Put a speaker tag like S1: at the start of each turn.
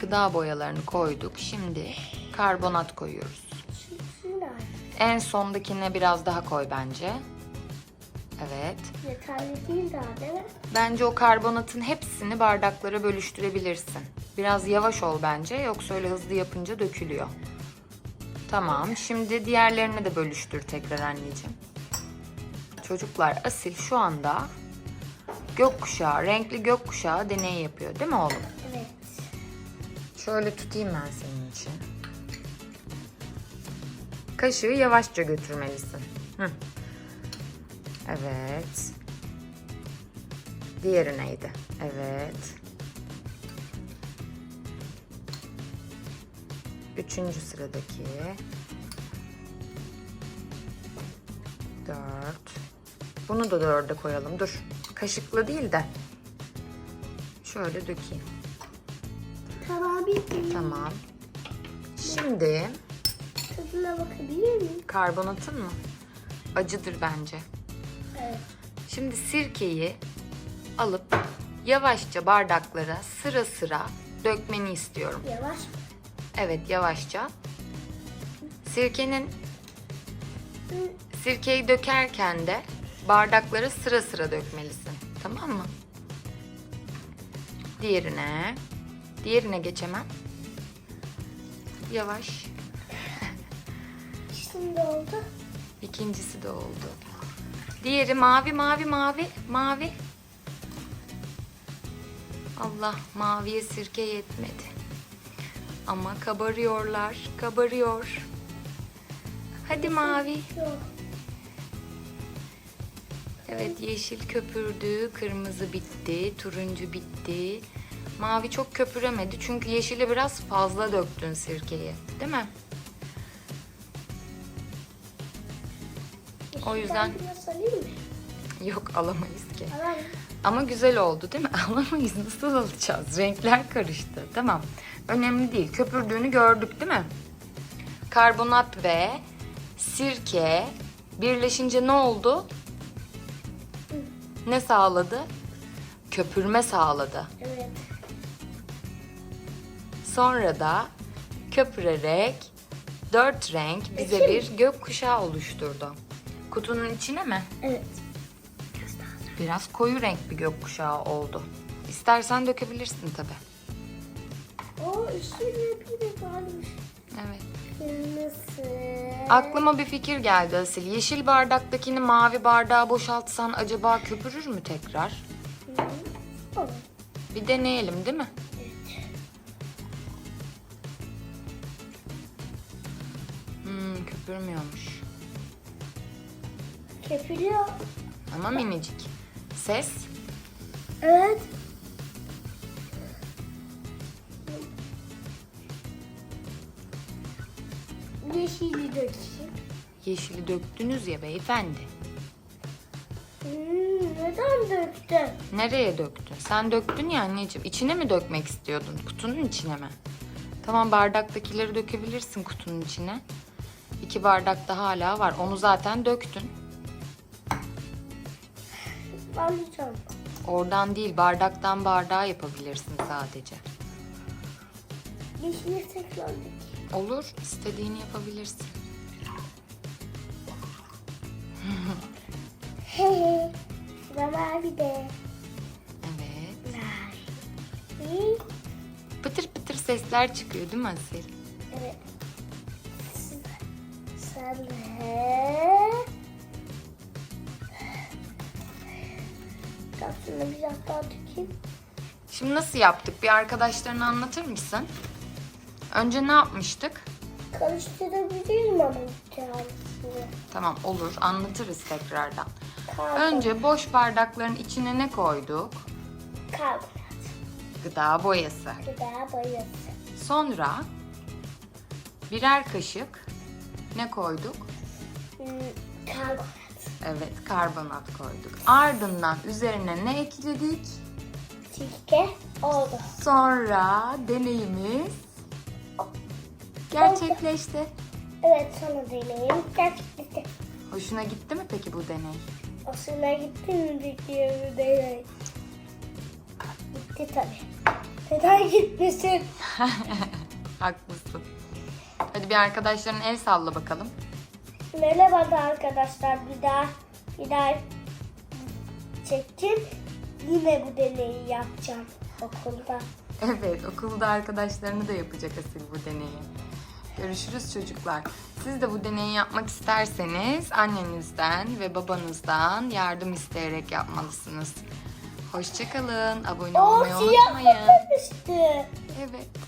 S1: Gıda boyalarını koyduk. Şimdi karbonat koyuyoruz. En sondakine biraz daha koy bence. Evet.
S2: Yeterli değil daha değil mi?
S1: Bence o karbonatın hepsini bardaklara bölüştürebilirsin. Biraz yavaş ol bence yoksa öyle hızlı yapınca dökülüyor. Tamam. Şimdi diğerlerini de bölüştür tekrar anneciğim. Çocuklar Asil şu anda gökkuşağı, renkli gökkuşağı deneyi yapıyor değil mi oğlum?
S2: Evet.
S1: Şöyle tutayım ben senin için. Kaşığı yavaşça götürmelisin. Hı. Evet. Diğeri neydi? Evet. Üçüncü sıradaki. Dört. Bunu da dörde koyalım. Dur. Kaşıkla değil de. Şöyle dökeyim.
S2: Tamam bitti.
S1: Tamam. Şimdi
S2: Tadına bakabilir miyim?
S1: karbonatın mı? Acıdır bence.
S2: Evet.
S1: Şimdi sirkeyi alıp yavaşça bardaklara sıra sıra dökmeni istiyorum.
S2: Yavaş.
S1: Evet yavaşça. Sirkenin sirkeyi dökerken de bardaklara sıra sıra dökmelisin. Tamam mı? Diğerine. Diğerine geçemem. Yavaş.
S2: Şimdi oldu.
S1: İkincisi de oldu. Diğeri mavi mavi mavi mavi. Allah maviye sirke yetmedi. Ama kabarıyorlar, kabarıyor. Hadi mavi. Evet yeşil köpürdü, kırmızı bitti, turuncu bitti. Mavi çok köpüremedi çünkü yeşili biraz fazla döktün sirkeyi, değil mi? O yüzden yok alamayız ki. Ama güzel oldu değil mi? Alamayız nasıl alacağız? Renkler karıştı. Tamam. Önemli değil. Köpürdüğünü gördük değil mi? Karbonat ve sirke birleşince ne oldu? Ne sağladı? Köpürme sağladı.
S2: Evet.
S1: Sonra da köpürerek dört renk bize bir gökkuşağı oluşturdu. Kutunun içine mi?
S2: Evet.
S1: Biraz koyu renk bir gökkuşağı oldu. İstersen dökebilirsin tabi.
S2: O üstüne bir de varmış.
S1: Evet.
S2: Kırmızı.
S1: Aklıma bir fikir geldi Asil. Yeşil bardaktakini mavi bardağa boşaltsan acaba köpürür mü tekrar?
S2: Hı. Olur.
S1: Bir deneyelim değil mi? Hmm, köpürmüyormuş.
S2: Köpürüyor.
S1: Ama minicik. Ses?
S2: Evet. Yeşili dökeyim.
S1: Yeşili döktünüz ya beyefendi.
S2: Hmm, neden döktün?
S1: Nereye döktün? Sen döktün ya anneciğim. İçine mi dökmek istiyordun? Kutunun içine mi? Tamam bardaktakileri dökebilirsin kutunun içine. İki bardak da hala var. Onu zaten döktün.
S2: Alacağım.
S1: Oradan değil bardaktan bardağa yapabilirsin sadece.
S2: Yeşili tekrar dökeyim.
S1: Olur istediğini yapabilirsin.
S2: Hey, sıra mavi de.
S1: Evet.
S2: Mavi.
S1: Pıtır pıtır sesler çıkıyor değil mi Asil?
S2: Kapsını biraz daha dökeyim.
S1: Şimdi nasıl yaptık? Bir arkadaşlarına anlatır mısın? Önce ne yapmıştık?
S2: Karıştırabilirim ama kendisini.
S1: Tamam olur anlatırız tekrardan.
S2: Karbon,
S1: Önce boş bardakların içine ne koyduk?
S2: karbonat,
S1: Gıda boyası.
S2: gıda boyası,
S1: Sonra birer kaşık ne koyduk?
S2: Karbonat,
S1: Evet karbonat koyduk. Ardından üzerine ne ekledik?
S2: sirke oldu.
S1: Sonra deneyimiz gerçekleşti.
S2: Evet sonra deneyim gerçekleşti.
S1: Hoşuna gitti mi peki bu deney?
S2: Aslında gitti mi peki bu deney? Gitti tabii. Neden gitmesin?
S1: Haklısın. Hadi bir arkadaşların el salla bakalım.
S2: Merhaba da arkadaşlar bir daha bir daha çektim. Yine bu deneyi yapacağım okulda.
S1: Evet, okulda arkadaşlarını da yapacak Asil bu deneyi. Görüşürüz çocuklar. Siz de bu deneyi yapmak isterseniz annenizden ve babanızdan yardım isteyerek yapmalısınız. Hoşçakalın. Abone
S2: O
S1: olmayı
S2: siyah
S1: unutmayın. Evet.